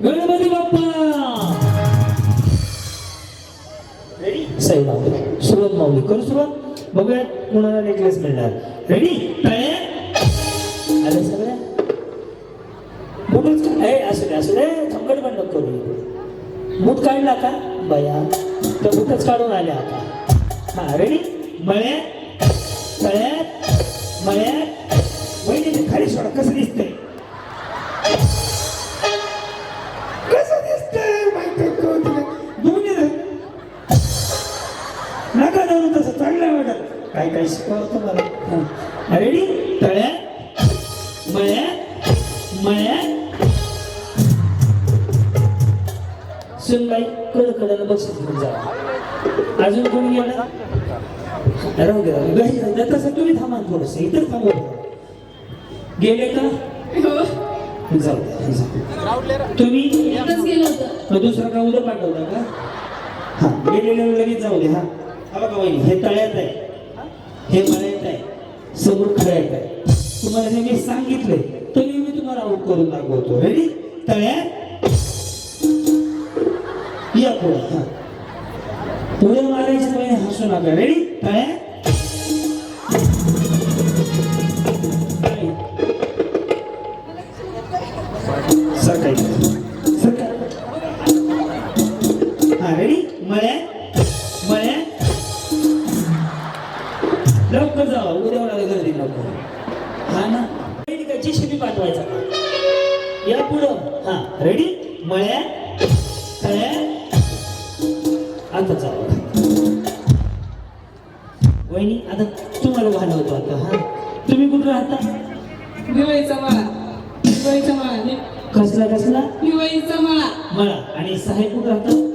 Ganpati Bappa! Ready सही माऊली. सुरुवात माऊली. करू सुरुवात? बघूयात कुणाला नेकलेस मिळणार. रेडी काय आले सगळ्या बुटच काय असू दे असू दे. थंकड पण नको करू. बूट काढला का? बया. तर बुटच काढून आल्या आता. हा रेडी मळ्या तळ्यात मळ्यात वहिनी खाली सोडा कसं दिसतंय? नका जाऊ तसं चांगलं वाटत. काय काय शिकवतो मला रेडी तळ्यात मळ्यात मळ्यात सुनबाई कड कडाला बक्षीस घेऊन जा. अजून कोणी गेलं? राहू दे राहू दे. घाई राहू दे. तसं तुम्ही थांबा थोडस. इथं थांबू. गेले का? जाऊ दे, जाऊ. तुम्ही? दुसरा का उद्या पाठवता का? हा गेलेले लगेच जाऊ दे हा. हा वहिनी हे तळ्यात आहे. हे? मळ्यात आहे. समोर खळ्यात आहे. तुम्हाला हे मी सांगितलंय. तरी मी तुम्हाला आऊट करून दाखवतो. रेडी तळ्यात? या पुढे. हा. पुढे मारायचे पहिले हसू नका. रेडी तळ्यात? या पुढं हा रेडी मळ्या तळ्या. आता जावा वहिनी आता तुम्हाला घालवतो आता हा. तुम्ही कुठं राहता? दिवाळीचा माळा. दिवाळीचा माळा दि- कसला कसला? दिवाळीचा माळा. मला आणि साहेब कुठं राहतात?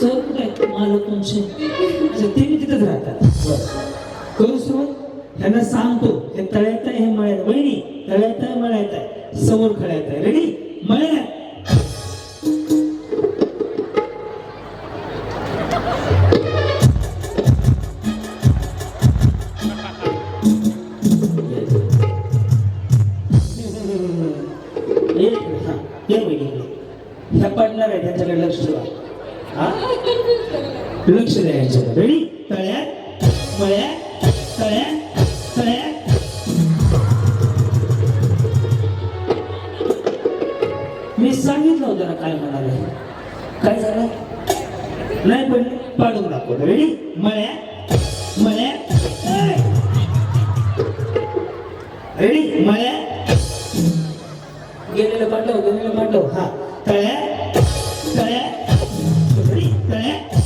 सर कुठे आहेत? मालक तुमचे. अच्छा ते मी तिथेच राहतात. बरं. करू सुरुवात? त्यांना सांगतो हे तळ्यात आहे हे मळ्यात वहिनी तळ्यात आहे आहे समोर खळ्यात आहे रेडी मळ्यात ह्या पडणार आहे त्यांच्याकडे लक्ष ठेवा हा लक्ष द्या रेडी तळ्यात मळ्या तळ्यात मळ्यात मळ्यात रेडी मळ्यात गेलेलं पाठव गेलेलं पाठव हा. तळ्यात रेडी तळ्यात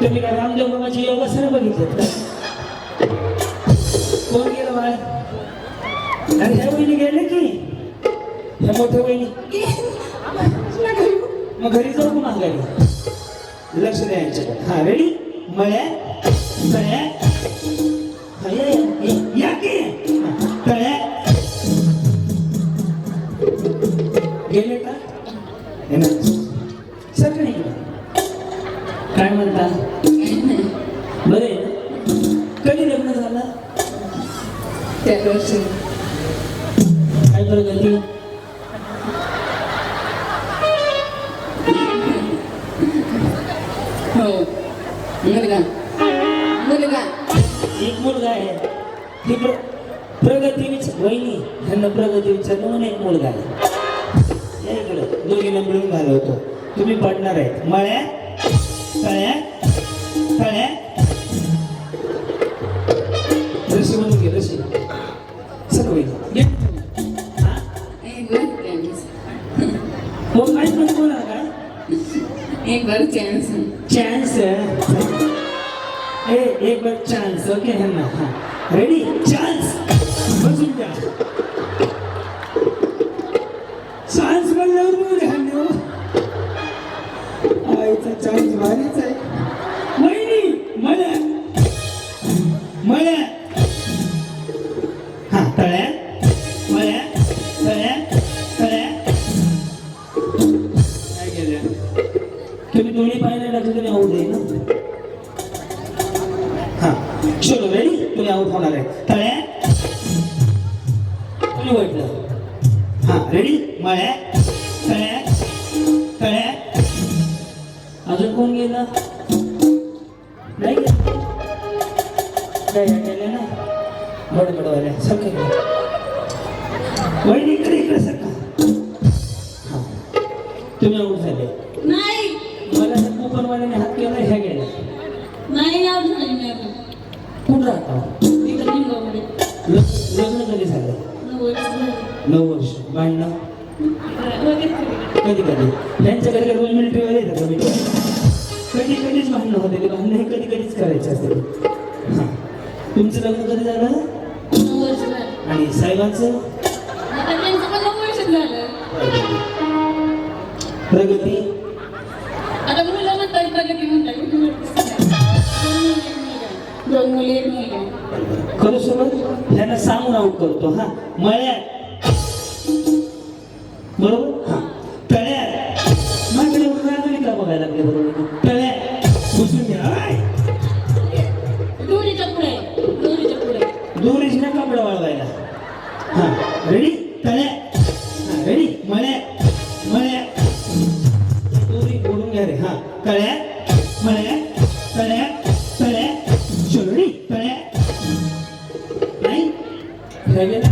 तुम्ही काय रामदेव बाबाची योगासनं बघितलेत का कोण गेलं बाळ? अरे ह्या वहिनी गेले की? ह्या मोठ्या वहिनी. मग घरी जाऊ का माघारी लक्ष द्या यांच्याकडे. हा रेडी मळ्या तळ्या हा, या, की? हा, तळ्या गेले का? सर नाही काय म्हणता? बरे कधी लग्न झालं? त्या वर्षी काय प्रगती? हो मुलगा आहे. ती प्र प्रगती विच वहिनी ह्यांना प्रगती विचारलं म्हणून एक मुलगा आहे. या इकडं दोघीला मिळून घालवतो. तुम्ही पडणार आहेत. मळ्या तळ्या तळ्या. रशी म्हणून घे रशी. सर वहिनी. हा? हो? एक बार चान्स चान्स ए एक बार चान्स ओके ह्यांना हा. रेडी चान्स बसून द्या चान्स म्हणल्यावर मग ध्यान देऊ आईचा चान्स भारीच आहे. वहिनी मला मला हा तळ्या. मळ्या. तळ्या. तळ्या. काय केलं? तुम्ही दोन्ही पाहिजे लागले तरी आऊट आहे ना? चलो रेडी तुम्ही आऊट होणार आहे. तळ्या निवडलं हा रेडी मळ्या तळ्या तळ्या अजून कोण गेलं? नाही गेलं? गेले ना बडबडवाल्या सगळे गेले. वहिनी इकडे इकडे हा. तुम्ही आऊट झाले. नाही. मला त्या कुपनवाल्याने हात केला ह्या गेल्या. नाही आऊट झाली मी कुठं राहता. इथं लिंगामध्ये ल- लग्न कधी झालं? नऊ वर्ष झाली. नऊ वर्ष. भांडणं? लगेच केली. कधी कधी? त्यांच्या घरी रोज मिलिटरीवर येतात कधी कधी कधीच भांडणं होते ते भांडणं हे कधी कधीच करायचे असते. हां. तुमचं लग्न कधी झालं? नऊ वर्ष झाली. आणि साहेबांचं? आता त्यांचं पण नऊ वर्ष झालं. प्रगती? आता मुलं म्हणतात प्रगती म्हणतात? दोन मुली. करू सोबत ह्यांना सांगून आऊट करतो हा. मळ्यात. बरोबर? हा. तळ्यात. माझ्याकडे राहिलं का बघायला लागले बरोबर? तळ्यात. घुसून घ्या! दोरीच्या पुढे दोरीच्या पुढे. दोरीच ना कपडा वाळवायला. हा. रेडी तळ्या हा रेडी मळ्या मळ्या दोरी ओढून घ्या रे. हा. तळ्या मळ्या राहिले ना?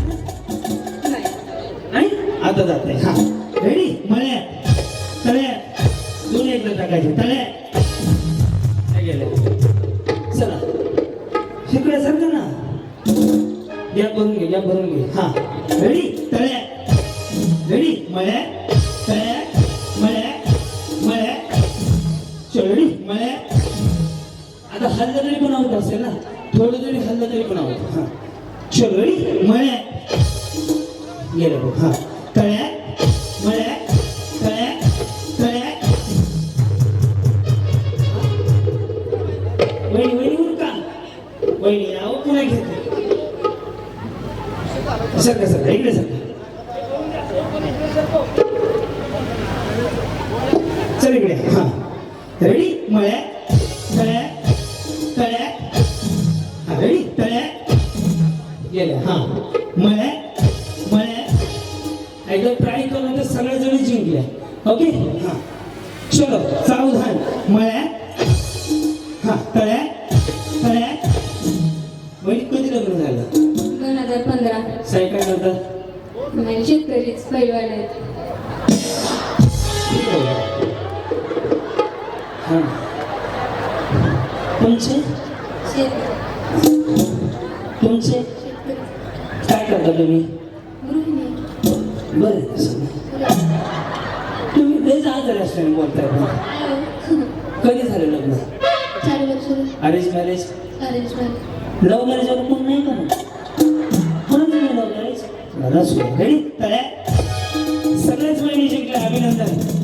नाही आता जाते. हा. रेडी? मळ्या तळ्या दोन एकदा टाकायचे. तळ्या नाही गेले चला. शिकडे सारखं ना? या भरून घे या भरून घे. हा. रेडी? तळ्या रेडी? मळ्या तळ्या मळ्या मळ्या चढडी मळ्या आता हल्लं तरी पण आवत असेल ना? थोडं तरी हल्लं तरी पण आवत हा. चढडी मळ्या गेलं. बघ हा. तळ्या मळ्या तळ्या तळ्या वहिनी वहिनी उरका. वहिनी नाव पुन्हा घेते. सरका सरका इकडे सरका चल इकडे. हा. रेडी मळ्या तळ्या तळ्या हा रेडी तळ्या गेल्या. हा. मळ्या मळ्या. एकदा ट्राय करून तर सगळ्या जणी जिंकल्या. ओके? हा. चलो सावधान मळ्या हा तळ्या तळ्या. वहिनी कधी लग्न झालं. दोन हजार पंधरा. साई काय करतात म्हणजे शेतकरीच पैलवान आहेत. हा. तुमचे? तुमचे? करता तुम्ही? बरं तुम्ही लयच आजारी असल्याने बोलताय पण. कधी झालं लग्न? चार अरेंज मॅरेज लव्ह मॅरेजवर कोण नाही का म्हणून नाही लव्ह मॅरेज मला सुद्धा तळ्या सगळ्याच महिने जिंकले अभिनंदन.